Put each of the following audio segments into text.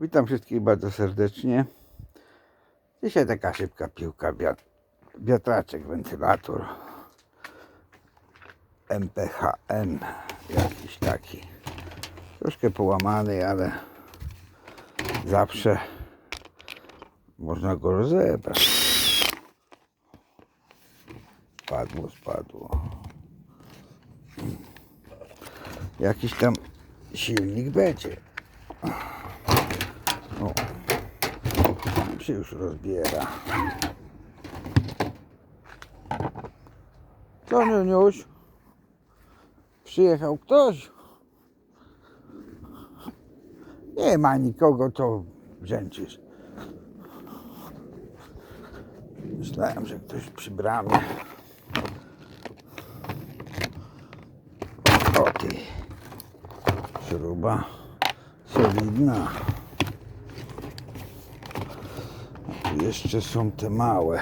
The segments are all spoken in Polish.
Witam wszystkich bardzo serdecznie. Dzisiaj taka szybka piłka, wiat- wiatraczek, wentylator MPHN jakiś taki. Troszkę połamany, ale zawsze można go rozebrać. Spadło, spadło. Jakiś tam silnik będzie. O, tam się już rozbiera. Co, Niuniuś? Przyjechał ktoś? Nie ma nikogo, to brzęczysz. Myślałem, że ktoś przy bramie. O ty. Śruba solidna. Tu jeszcze są te małe.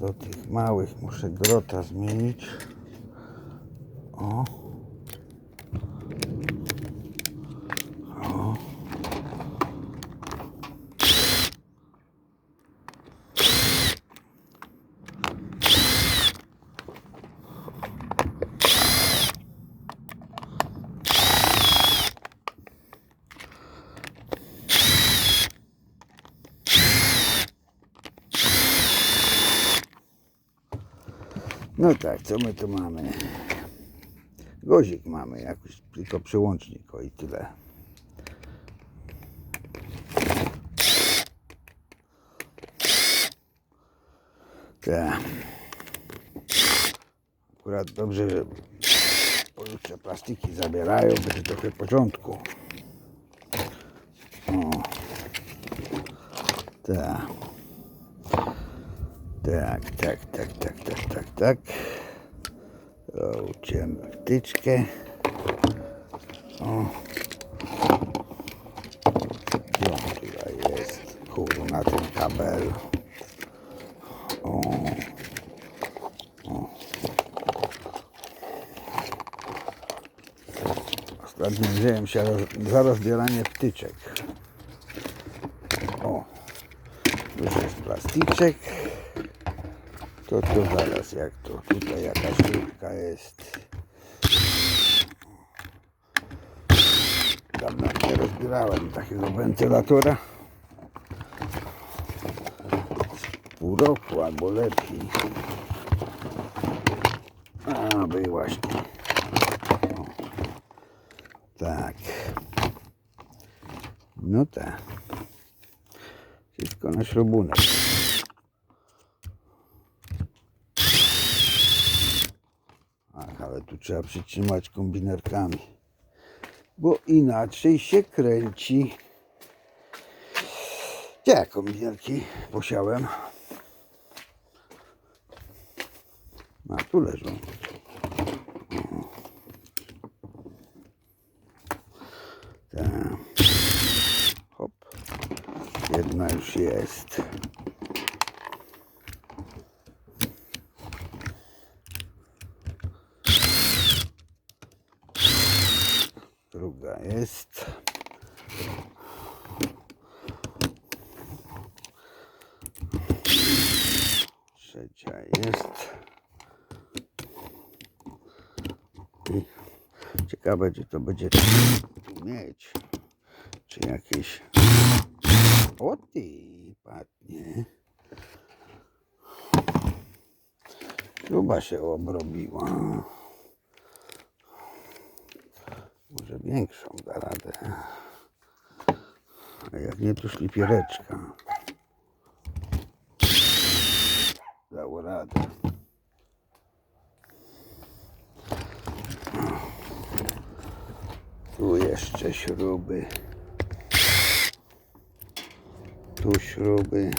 Do tych małych muszę grota zmienić. O. No tak, co my tu mamy? Gozik mamy, jakiś tylko przyłącznik, o i tyle. Tak. Akurat dobrze, że pojutrze plastiki zabierają, będzie trochę porządku. O. Tak. Tak, tak, tak, tak, tak, ucięłem wtyczkę. O. Tutaj jest? Kurna, ten kabel. O. O. Ostatnio wziąłem się za rozbieranie wtyczek. O. Już jest plastyczek. To to zaraz jak to tutaj jakaś śrubka jest. Dawno nie rozbierałem takiego wentylatora. Z Pół roku albo lepiej. A, by właśnie. O. Tak. No tak. Wszystko na śrubunek. Ach, ale tu trzeba przytrzymać kombinerkami, bo inaczej się kręci. Gdzie kombinerki posiałem? A, tu leżą. Tak. Hop. Jedna już jest. Druga jest. Trzecia jest. Ciekawe, czy to będzie mieć. Czy jakieś. O ty, padnie. Śruba się obrobiła. Może większą da radę. A jak nie, to szlifiereczka. Dało radę. Tu jeszcze śruby. Tu śruby.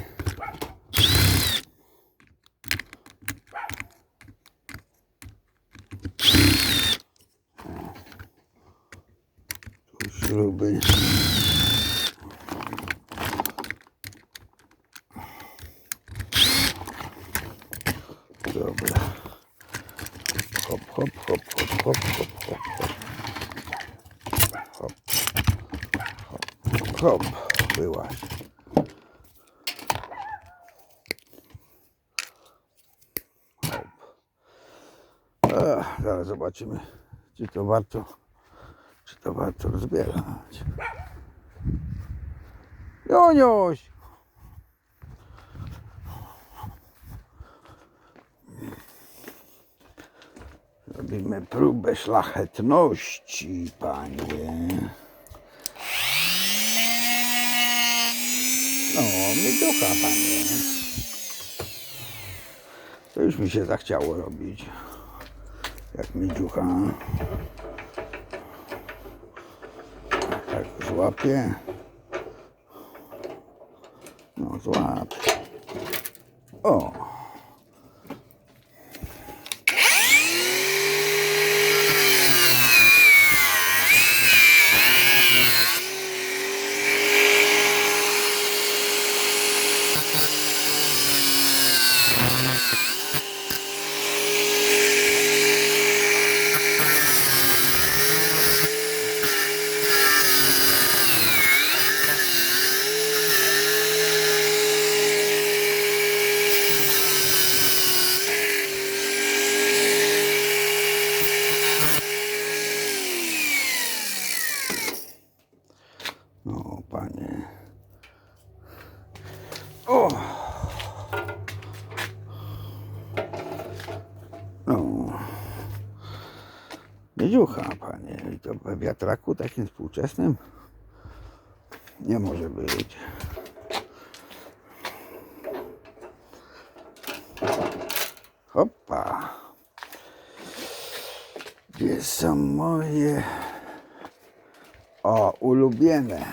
Tu śruby. Dobra. Hop, hop, hop, hop, hop, hop, hop, hop. Hop. hop, byłaś. Hop. Ech, zaraz zobaczymy, czy to warto, czy to warto rozbierać. Joniuś! Robimy próbę szlachetności, panie. No, miedziucha, panie. To już mi się zachciało robić. Jak miedziucha. Tak złapię. No, złap. O, Miedziucha, panie. I to we wiatraku takim współczesnym nie może być. Hopa. Gdzie są moje... O, ulubione.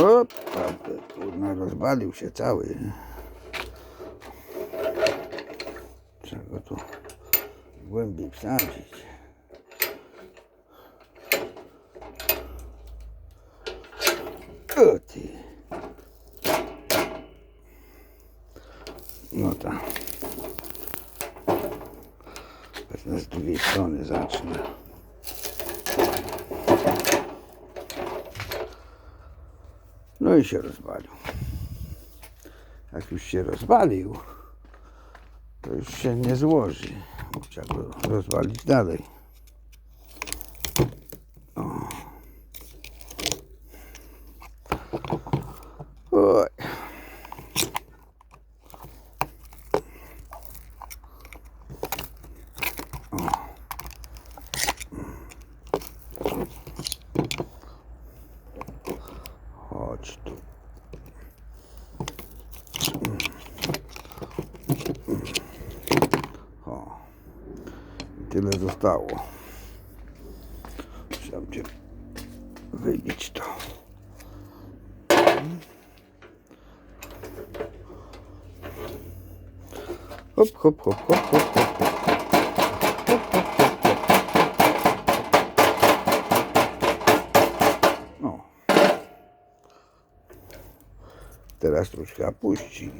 Opa, kurna, rozwalił się cały. Trzeba go tu głębiej wsadzić. O ty. No tak. Wezmę z drugiej strony zacznę. No i się rozwalił. Jak już się rozwalił, to już się nie złoży. Trzeba go rozwalić dalej. O. Oj. Tu. Tyle zostało. Trzeba będzie wybić to. Hop, hop, hop, hop, hop, hop. No. Teraz troszkę puści.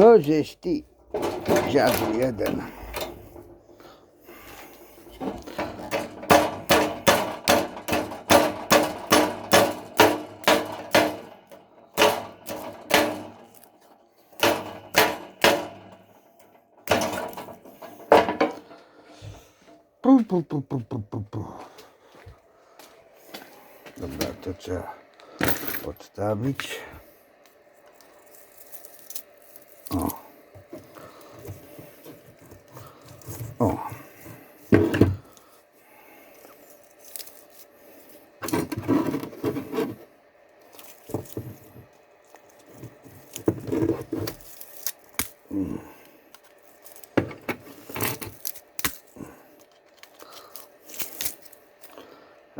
No, żeś ty, dziadu jeden. Pu, pu, pu, pu, pu, pu, pu. Dobra, to trzeba odstawić.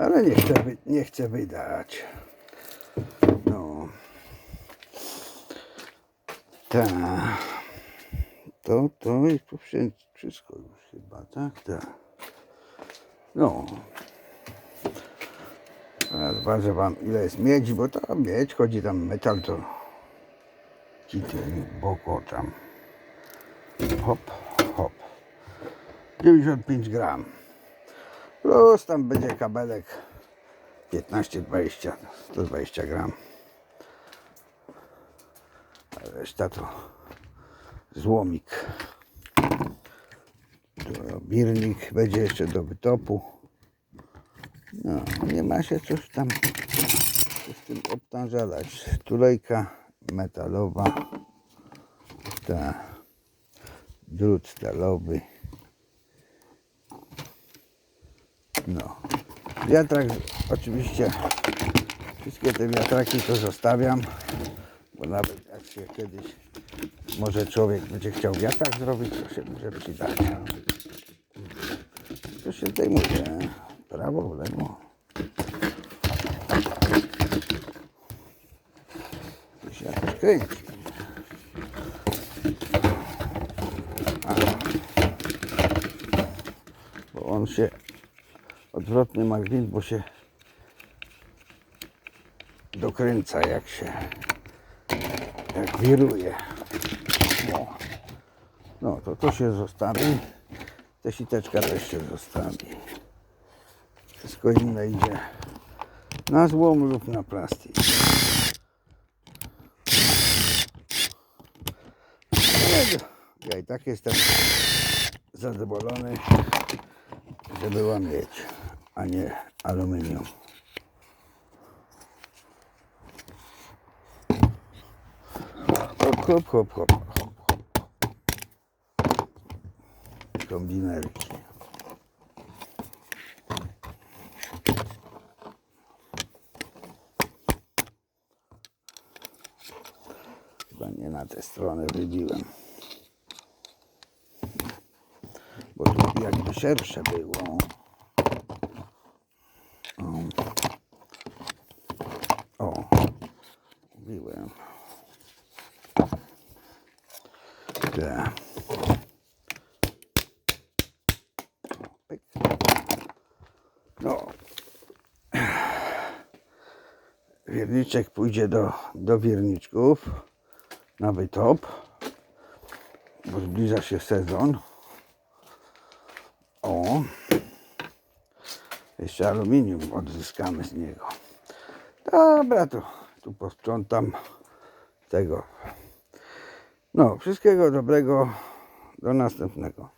Ale nie chcę, nie chcę wydać. No. Tak. To, to jest tu wszy- wszystko już chyba, tak, tak. No. Teraz ważę wam ile jest miedzi, bo to miedź, chodzi tam metal, to kity boko tam. Hop, hop. 95 gram. Plus tam będzie kabelek 15-20, 120 gram. A reszta to złomik. Tu birnik będzie jeszcze do wytopu. No, nie ma się coś tam z tym obtążalać. Tulejka metalowa. Ta. Drut stalowy. No. Wiatrak oczywiście wszystkie te wiatraki to zostawiam, bo nawet jak się kiedyś może człowiek będzie chciał wiatrak zrobić, to się może przydać. To się zdejmuje. Prawo, lewo. To się jakoś kręci. Bo on się odwrotny magnet, bo się dokręca jak się jak wiruje. No, to to się zostawi. Ta siteczka też się zostawi. Wszystko inne idzie na złom lub na plastik. Ja i tak jestem zadowolony, że była miedź, a nie aluminium. Hop, hop, hop, hop. Kombinerki. Chyba nie na tę stronę wybiłem. Bo tu jakby szersze było. O, o. mówiłem. Te. Pyk. No. Wierniczek pójdzie do, do wierniczków na wytop, bo zbliża się sezon. O. Jeszcze aluminium odzyskamy z niego. Dobra, to tu posprzątam tego. No, wszystkiego dobrego. Do następnego.